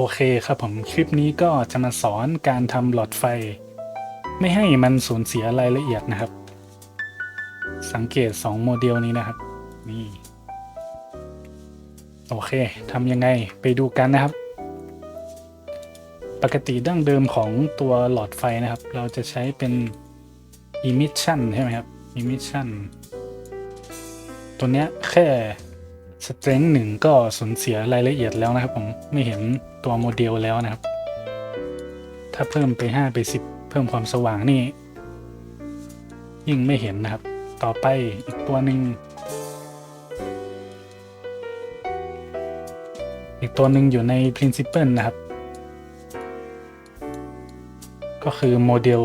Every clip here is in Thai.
โอเคครับผมคลิปนี้ก็จะมาสอนการทำหลอดไฟ ไม่ให้มันสูญเสียรายละเอียดนะครับ สังเกต 2 โมเดลนี้นะครับ นี่ โอเคทำยังไงไปดูกันนะครับ ปกติดั้งเดิมของตัวหลอดไฟนะครับ เราจะใช้เป็น emission ใช่ไหมครับ emission ตัวเนี้ยแค่ strength หนึ่งก็สูญเสียรายละเอียดแล้วนะครับผมไม่เห็นตัวโมเดลแล้วนะครับ ถ้าเพิ่มไป 5 ไป 10 เพิ่มความสว่างนี่ ยิ่งไม่เห็นนะครับ ต่อไปอีกตัวหนึ่งอีกตัวหนึ่งอยู่ใน principle นะครับ ก็คือโมเดล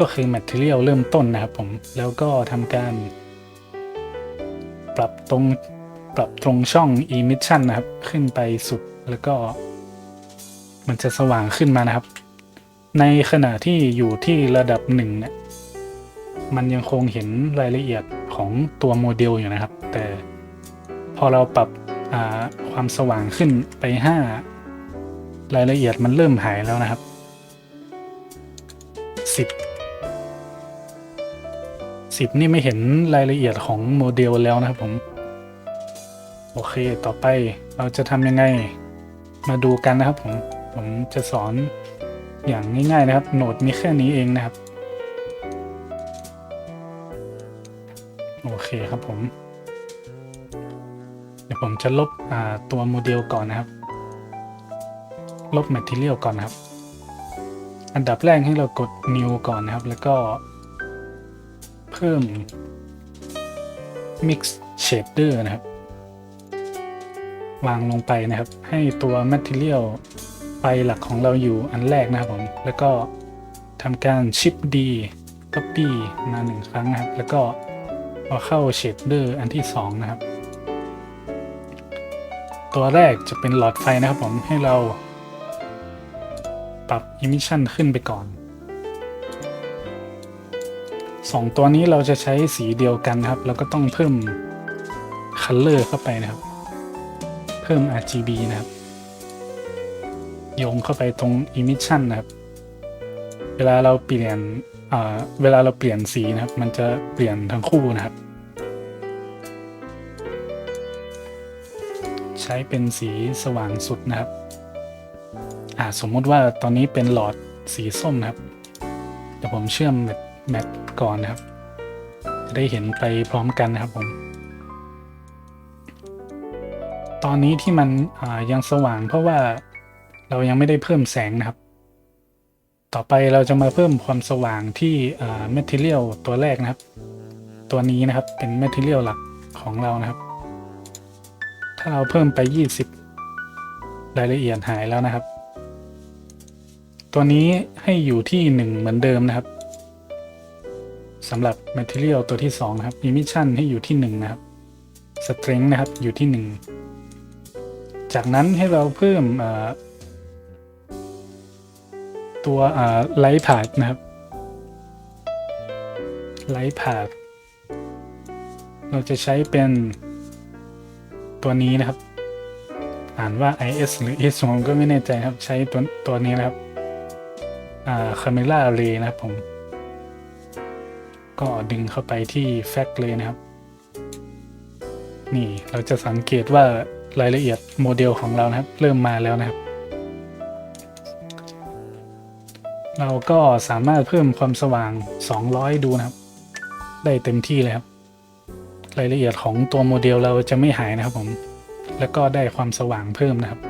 ก็คือ material เริ่มต้นนะครับผมแล้วก็ทำการ ปรับตรงปรับตรงช่อง emission นะครับ ขึ้นไปสุดแล้วก็ มันจะสว่างขึ้นมานะครับ ในขณะที่อยู่ที่ระดับหนึ่งเนี่ยมันยังคงเห็นรายละเอียดของตัวโมเดลอยู่นะครับ แต่พอเราปรับความสว่างขึ้นไป 5 รายละเอียดมันเริ่มหายแล้วนะครับ 10 10 นี่ไม่เห็นรายละเอียดของโมเดลแล้วนะครับผม โอเคต่อไปเราจะทำยังไงมาดูกันนะครับผม ผมจะสอนอย่างง่ายๆนะครับ โหนดมีแค่นี้เองนะครับ โอเคครับผม เดี๋ยวผมจะลบตัวโมเดลก่อนนะครับ ลบ Material ก่อนนะครับ อันดับแรกให้เรากด New ก่อนนะครับ แล้วก็ พิ่ม Mix Shader นะครับ วางลงไปนะครับ ให้ตัว Material ไฟหลักของเราอยู่อันแรกนะครับผม แล้วก็ทำการ Shift D Copy มาหนึ่งครั้งนะครับ แล้วก็เอาเข้า Shader อันที่ 2 นะครับ ตัวแรกจะเป็นหลอดไฟนะครับผมให้เราปรับ emission ขึ้นไปก่อน 2 ตัวนี้เราจะใช้สีเดียวกันนะครับ แล้วก็ต้องเพิ่ม color เข้าไปนะครับ เพิ่ม RGB นะครับโยงเข้าไปตรง emission นะครับ เวลาเราเปลี่ยนเวลาเราเปลี่ยนสีนะครับ มันจะเปลี่ยนทั้งคู่นะครับ ใช้เป็นสีสว่างสุดนะครับสมมติว่าตอนนี้เป็นหลอดสีส้มนะครับเดี๋ยวผมเชื่อมแบบ แมทก่อนนะครับ จะได้เห็นไปพร้อมกันนะครับผม ตอนนี้ที่มันยังสว่างเพราะว่าเรายังไม่ได้เพิ่มแสงนะครับ ต่อไปเราจะมาเพิ่มความสว่างที่ material ตัวแรกนะครับ ตัวนี้นะครับเป็น material หลักของเรานะครับ ถ้าเราเพิ่มไป 20 รายละเอียดหายแล้วนะครับ ตัวนี้ให้อยู่ที่ 1 เหมือนเดิมนะครับ สำหรับ material ตัวที่ 2 นะครับ emission ให้อยู่ที่ 1 นะครับ strength นะครับอยู่ที่ 1 จากนั้นให้เราเพิ่มตัวไลท์พาดนะครับไลท์พาดเราจะใช้เป็นตัวนี้นะครับ อ่านว่า IS หรือ S ผมก็ไม่แน่ใจครับ ใช้ตัวตัวนี้นะครับ อ่า Camera Array นะครับผม ก็ดึงเข้าไปที่แฟกเลยนะครับ นี่เราจะสังเกตว่ารายละเอียดโมเดลของเรานะครับ เริ่มมาแล้วนะครับ เราก็สามารถเพิ่มความสว่าง 200 ดูนะครับ ได้เต็มที่เลยครับ รายละเอียดของตัวโมเดลเราจะไม่หายนะครับผม แล้วก็ได้ความสว่างเพิ่มนะครับ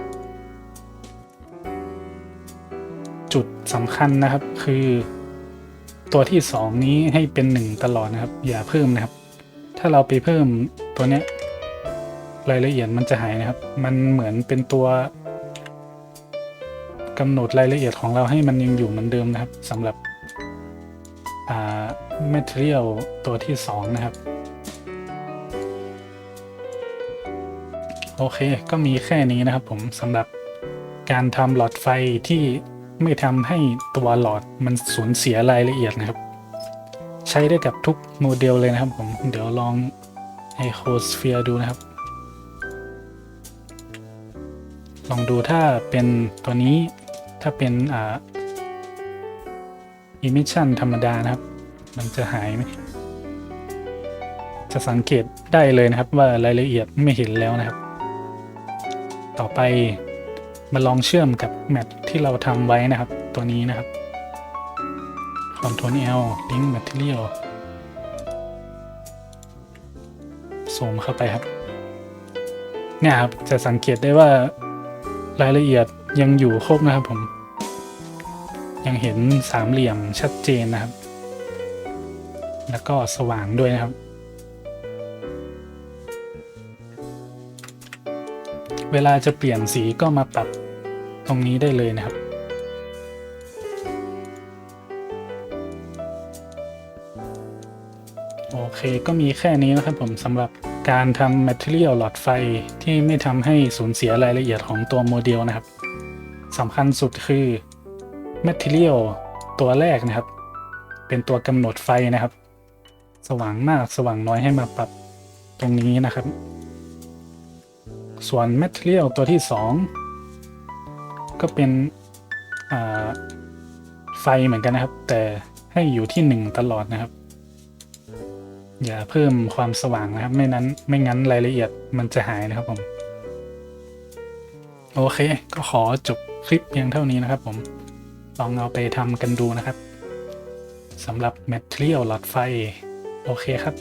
จุดสำคัญนะครับคือ ตัวที่ 2 นี้ให้เป็น 1 ตลอดนะครับ อย่าเพิ่มนะครับ ถ้าเราไปเพิ่มตัวเนี้ยรายละเอียดมันจะหายนะครับ มันเหมือนเป็นตัวกำหนดรายละเอียดของเราให้มันยังอยู่เหมือนเดิมนะครับสำหรับ อ่า material ตัวที่ 2 นะครับ โอเค ก็มีแค่นี้นะครับผมสำหรับการทำหลอดไฟที่ ไม่ทำให้ตัวหลอดมันสูญเสียรายละเอียดนะครับ ใช้ได้กับทุกโมเดลเลยนะครับผมเดี๋ยวลองไอโคสเฟียดูนะครับ ลองดูถ้าเป็นตัวนี้ถ้าเป็นอ่า emission ธรรมดานะครับ มันจะหายไหมจะสังเกตได้เลยนะครับว่ารายละเอียดไม่เห็นแล้วนะครับ ต่อไปมาลองเชื่อมกับแมท ที่เราทำไว้นะครับตัวนี้นะครับ Ctrl L Link Material ซูมเข้าไปครับ เนี่ยครับ จะสังเกตได้ว่ารายละเอียดยังอยู่ครบนะครับผม ยังเห็นสามเหลี่ยมชัดเจนนะครับ แล้วก็สว่างด้วยนะครับ เวลาจะเปลี่ยนสีก็มาปรับ ตรงนี้ได้เลยนะครับ โอเคก็มีแค่นี้นะครับผมสำหรับการทำ Material หลอดไฟที่ไม่ทำให้สูญเสียรายละเอียดของตัวโมเดลนะครับสำคัญสุดคือ Material ตัวแรกนะครับ เป็นตัวกำหนดไฟนะครับ สว่างมากสว่างน้อยให้มาปรับตรงนี้นะครับ ส่วน Material ตัวที่ 2 ก็เป็นไฟเหมือนกันนะครับ แต่ให้อยู่ที่ 1 ตลอดนะครับ อย่าเพิ่มความสว่างนะครับ ไม่นั้นไม่งั้นรายละเอียดมันจะหายนะครับผม โอเค ก็ขอจบคลิปเพียงเท่านี้นะครับผม ลองเอาไปทำกันดูนะครับสำหรับ Material หลอดไฟ โอเคครับ